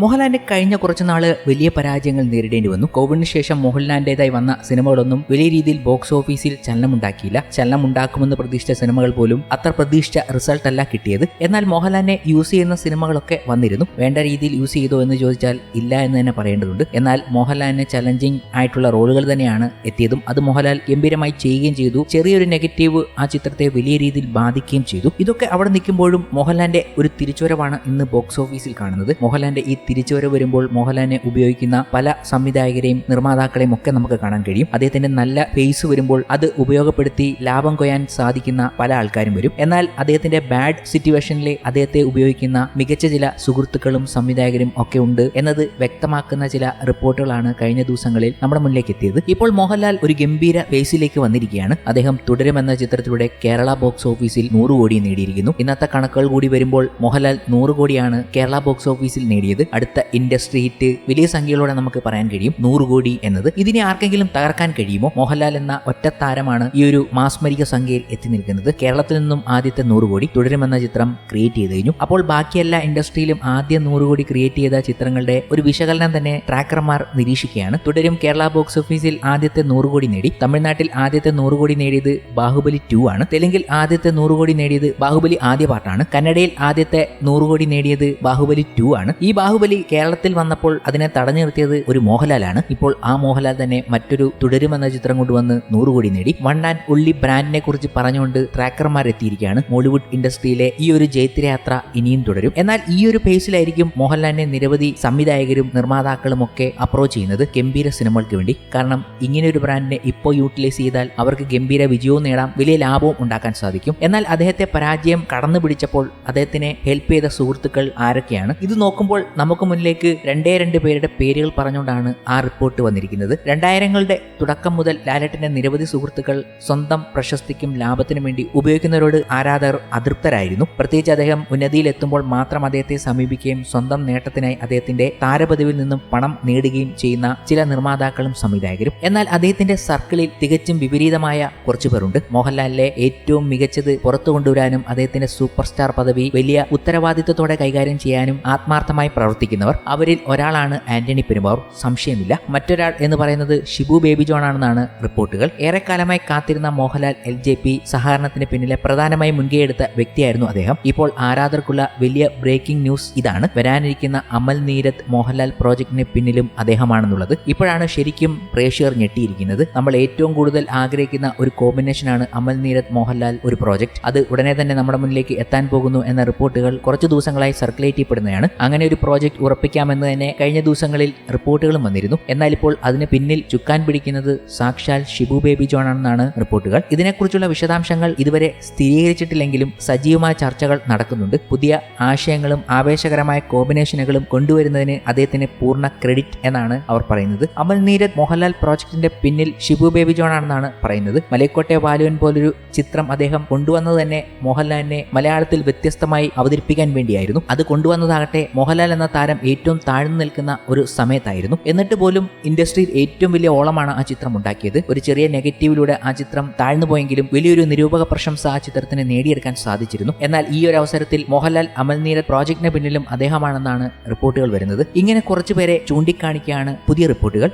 മോഹൻലാലിന് കഴിഞ്ഞ കുറച്ച് നാൾ വലിയ പരാജയങ്ങൾ നേരിടേണ്ടി വന്നു. കോവിഡിന് ശേഷം മോഹൻലാലിന്റേതായി വന്ന സിനിമകളൊന്നും വലിയ രീതിയിൽ ബോക്സ് ഓഫീസിൽ ചലനമുണ്ടാക്കിയില്ല. ചലനമുണ്ടാക്കുമെന്ന് പ്രതീക്ഷിച്ച സിനിമകൾ പോലും അത്ര പ്രതീക്ഷിച്ച റിസൾട്ട് അല്ല കിട്ടിയത്. എന്നാൽ മോഹൻലാലിനെ യൂസ് ചെയ്യുന്ന സിനിമകളൊക്കെ വന്നിരുന്നു. വേണ്ട രീതിയിൽ യൂസ് ചെയ്തോ എന്ന് ചോദിച്ചാൽ ഇല്ല എന്ന് തന്നെ പറയേണ്ടതുണ്ട്. എന്നാൽ മോഹൻലാലിന് ചലഞ്ചിങ് ആയിട്ടുള്ള റോളുകൾ തന്നെയാണ് എത്തിയതും. അത് മോഹൻലാൽ ഗംഭീരമായി ചെയ്യുകയും ചെയ്തു. ചെറിയൊരു നെഗറ്റീവ് ആ ചിത്രത്തെ വലിയ രീതിയിൽ ബാധിക്കുകയും ചെയ്തു. ഇതൊക്കെ അവിടെ നിൽക്കുമ്പോഴും മോഹൻലാലിന്റെ ഒരു തിരിച്ചുവരവാണ് ഇന്ന് ബോക്സ് ഓഫീസിൽ കാണുന്നത്. മോഹൻലാലിന്റെ ഈ തിരിച്ചുവരവ് വരുമ്പോൾ മോഹൻലാലിനെ ഉപയോഗിക്കുന്ന പല സംവിധായകരെയും നിർമ്മാതാക്കളെയും ഒക്കെ നമുക്ക് കാണാൻ കഴിയും. അദ്ദേഹത്തിന്റെ നല്ല ഫേസ് വരുമ്പോൾ അത് ഉപയോഗപ്പെടുത്തി ലാഭം കൊയ്യാൻ സാധിക്കുന്ന പല ആൾക്കാരും വരും. എന്നാൽ അദ്ദേഹത്തിന്റെ ബാഡ് സിറ്റുവേഷനിലെ അദ്ദേഹത്തെ ഉപയോഗിക്കുന്ന മികച്ച ചില സുഹൃത്തുക്കളും സംവിധായകരും ഒക്കെ ഉണ്ട് എന്നത് വ്യക്തമാക്കുന്ന ചില റിപ്പോർട്ടുകളാണ് കഴിഞ്ഞ ദിവസങ്ങളിൽ നമ്മുടെ മുന്നിലേക്ക് എത്തിയത്. ഇപ്പോൾ മോഹൻലാൽ ഒരു ഗംഭീര ഫേസിലേക്ക് വന്നിരിക്കുകയാണ്. അദ്ദേഹം തുടരുമെന്ന ചിത്രത്തിലൂടെ കേരള ബോക്സ് ഓഫീസിൽ നൂറ് കോടി നേടിയിരിക്കുന്നു. ഇന്നത്തെ കണക്കുകൾ കൂടി വരുമ്പോൾ മോഹൻലാൽ നൂറ് കോടിയാണ് കേരള ബോക്സ് ഓഫീസിൽ നേടിയത്. അടുത്ത ഇൻഡസ്ട്രി ഹിറ്റ് വലിയ സംഖ്യകളോടെ നമുക്ക് പറയാൻ കഴിയും. നൂറ് കോടി എന്നത്. ഇതിനെ ആർക്കെങ്കിലും തകർക്കാൻ കഴിയുമോ? മോഹൻലാൽ എന്ന ഒറ്റ താരമാണ് ഈ ഒരു മാസ്മരിക സംഖ്യയിൽ എത്തി നിൽക്കുന്നത്. കേരളത്തിൽ നിന്നും ആദ്യത്തെ നൂറ് കോടി തുടരുമെന്ന ചിത്രം ക്രിയേറ്റ് ചെയ്ത് കഴിഞ്ഞു. അപ്പോൾ ബാക്കി എല്ലാ ഇൻഡസ്ട്രിയിലും ആദ്യം നൂറ് കോടി ക്രിയേറ്റ് ചെയ്ത ചിത്രങ്ങളുടെ ഒരു വിശകലനം തന്നെ ട്രാക്കർമാർ നിരീക്ഷിക്കുകയാണ്. തുടരും കേരള ബോക്സ് ഓഫീസിൽ ആദ്യത്തെ നൂറ് കോടി നേടി. തമിഴ്നാട്ടിൽ ആദ്യത്തെ നൂറ് കോടി നേടിയത് ബാഹുബലി ടു ആണ്. തെലുങ്കിൽ ആദ്യത്തെ നൂറ് കോടി നേടിയത് ബാഹുബലി ആദ്യ പാർട്ടാണ് കന്നഡയിൽ ആദ്യത്തെ നൂറ് കോടി നേടിയത് ബാഹുബലി ടു ആണ്. ഈ ബാഹുബലി കേരളത്തിൽ വന്നപ്പോൾ അതിനെ തടഞ്ഞു നിർത്തിയത് ഒരു മോഹൻലാലാണ്. ഇപ്പോൾ ആ മോഹൻലാൽ തന്നെ മറ്റൊരു തുടരുമെന്ന ചിത്രം കൊണ്ടുവന്ന് നൂറ് കോടി നേടി. വൺ ആൻഡ് ഉള്ളി ബ്രാൻഡിനെ കുറിച്ച് പറഞ്ഞുകൊണ്ട് ട്രാക്കർമാർ എത്തിയിരിക്കുകയാണ് മോളിവുഡ് ഇൻഡസ്ട്രിയിലെ ഈ ഒരു ജൈത്രയാത്ര ഇനിയും തുടരും. എന്നാൽ ഈ ഒരു പേസിലായിരിക്കും മോഹൻലാലിനെ നിരവധി സംവിധായകരും നിർമ്മാതാക്കളും ഒക്കെ അപ്രോച്ച് ചെയ്യുന്നത് ഗംഭീര സിനിമകൾക്ക് വേണ്ടി. കാരണം ഇങ്ങനെ ഒരു ബ്രാൻഡിനെ ഇപ്പോൾ യൂട്ടിലൈസ് ചെയ്താൽ അവർക്ക് ഗംഭീര വിജയവും നേടാം വലിയ ലാഭവും ഉണ്ടാക്കാൻ സാധിക്കും. എന്നാൽ അദ്ദേഹത്തെ പരാജയം കടന്നു പിടിച്ചപ്പോൾ അദ്ദേഹത്തിനെ ഹെൽപ്പ് ചെയ്ത സുഹൃത്തുക്കൾ ആരൊക്കെയാണ്? ഇത് നോക്കുമ്പോൾ നമുക്ക് മുന്നിലേക്ക് രണ്ടേ രണ്ട് പേരുടെ പേരുകൾ പറഞ്ഞുകൊണ്ടാണ് ആ റിപ്പോർട്ട് വന്നിരിക്കുന്നത്. രണ്ടായിരങ്ങളുടെ തുടക്കം മുതൽ ലാലേട്ടന്റെ നിരവധി സുഹൃത്തുക്കൾ സ്വന്തം പ്രശസ്തിക്കും ലാഭത്തിനും വേണ്ടി ഉപയോഗിക്കുന്നവരോട് ആരാധകർ അതൃപ്തരായിരുന്നു. പ്രത്യേകിച്ച് അദ്ദേഹം ഉന്നതിയിലെത്തുമ്പോൾ മാത്രം അദ്ദേഹത്തെ സമീപിക്കുകയും സ്വന്തം നേട്ടത്തിനായി അദ്ദേഹത്തിന്റെ താരപദവിയിൽ നിന്നും പണം നേടുകയും ചെയ്യുന്ന ചില നിർമ്മാതാക്കളും സംവിധായകരും. എന്നാൽ അദ്ദേഹത്തിന്റെ സർക്കിളിൽ തികച്ചും വിപരീതമായ കുറച്ചു പേരുണ്ട്. മോഹൻലാലിലെ ഏറ്റവും മികച്ചത് പുറത്തു കൊണ്ടുവരാനും അദ്ദേഹത്തിന്റെ സൂപ്പർ സ്റ്റാർ പദവി വലിയ ഉത്തരവാദിത്വത്തോടെ കൈകാര്യം ചെയ്യാനും ആത്മാർത്ഥമായി പ്രവർത്തിക്കുന്നവർ അവരിൽ ഒരാളാണ് ആന്റണി പെരുമ്പാവൂർ. സംശയമില്ല. മറ്റൊരാൾ എന്ന് പറയുന്നത് ഷിബു ബേബി ജോൺ ആണെന്നാണ് റിപ്പോർട്ടുകൾ. ഏറെക്കാലമായി കാത്തിരുന്ന മോഹൻലാൽ എൽ ജെ പി സഹകരണത്തിന് പിന്നിലെ പ്രധാനമായി മുൻകൈയെടുത്ത വ്യക്തിയായിരുന്നു അദ്ദേഹം. ഇപ്പോൾ ആരാധകർക്കുള്ള വലിയ ബ്രേക്കിംഗ് ന്യൂസ് ഇതാണ്. വരാനിരിക്കുന്ന അമൽ നീരത് മോഹൻലാൽ പ്രോജക്ടിന് പിന്നിലും അദ്ദേഹമാണെന്നുള്ളത്. ഇപ്പോഴാണ് ശരിക്കും പ്രേക്ഷകർ ഞെട്ടിയിരിക്കുന്നത്. നമ്മൾ ഏറ്റവും കൂടുതൽ ആഗ്രഹിക്കുന്ന ഒരു കോമ്പിനേഷനാണ് അമൽ നീരത് മോഹൻലാൽ ഒരു പ്രോജക്ട്. അത് ഉടനെ തന്നെ നമ്മുടെ മുന്നിലേക്ക് എത്താൻ പോകുന്നു എന്ന റിപ്പോർട്ടുകൾ കുറച്ച് ദിവസങ്ങളായി സർക്കുലേറ്റ് ചെയ്യപ്പെടുന്നതാണ്. അങ്ങനെ ഒരു പ്രോജക്ട് ഉറപ്പിക്കാമെന്ന് തന്നെ കഴിഞ്ഞ ദിവസങ്ങളിൽ റിപ്പോർട്ടുകളും വന്നിരുന്നു. എന്നാൽ ഇപ്പോൾ അതിന് പിന്നിൽ ചുക്കാൻ പിടിക്കുന്നത് സാക്ഷാൽ ഷിബു ബേബി ജോൺ ആണെന്നാണ് റിപ്പോർട്ടുകൾ. ഇതിനെക്കുറിച്ചുള്ള വിശദാംശങ്ങൾ ഇതുവരെ സ്ഥിരീകരിച്ചിട്ടില്ലെങ്കിലും സജീവമായ ചർച്ചകൾ നടക്കുന്നുണ്ട്. പുതിയ ആശയങ്ങളും ആവേശകരമായ കോമ്പിനേഷനുകളും കൊണ്ടുവരുന്നതിന് അദ്ദേഹത്തിന് പൂർണ ക്രെഡിറ്റ് എന്നാണ് അവർ പറയുന്നത്. അമൽ നീരത് മോഹൻലാൽ പ്രോജക്ടിന്റെ പിന്നിൽ ഷിബു ബേബി ജോൺ ആണെന്നാണ് പറയുന്നത്. മലയക്കോട്ടെ ബാലുവൻ പോലൊരു ചിത്രം അദ്ദേഹം കൊണ്ടുവന്നത് തന്നെ മോഹൻലാലിനെ മലയാളത്തിൽ വ്യത്യസ്തമായി അവതരിപ്പിക്കാൻ വേണ്ടിയായിരുന്നു. അത് കൊണ്ടുവന്നതാകട്ടെ മോഹൻലാൽ എന്ന താരം ഏറ്റവും താഴ്ന്നു നിൽക്കുന്ന ഒരു സമയത്തായിരുന്നു. എന്നിട്ട് പോലും ഇൻഡസ്ട്രിയിൽ ഏറ്റവും വലിയ ഓളമാണ് ആ ചിത്രം ഉണ്ടാക്കിയത്. ഒരു ചെറിയ നെഗറ്റീവിലൂടെ ആ ചിത്രം താഴ്ന്നു പോയെങ്കിലും വലിയൊരു നിരൂപക പ്രശംസ ആ ചിത്രത്തിന് നേടിയെടുക്കാൻ സാധിച്ചിരുന്നു. എന്നാൽ ഈ ഒരു അവസരത്തിൽ മോഹൻലാൽ അമൽനീര പ്രോജക്ടിന് പിന്നിലും അദ്ദേഹമാണെന്നാണ് റിപ്പോർട്ടുകൾ വരുന്നത്. ഇങ്ങനെ കുറച്ചുപേരെ ചൂണ്ടിക്കാണിക്കുകയാണ് പുതിയ റിപ്പോർട്ടുകൾ.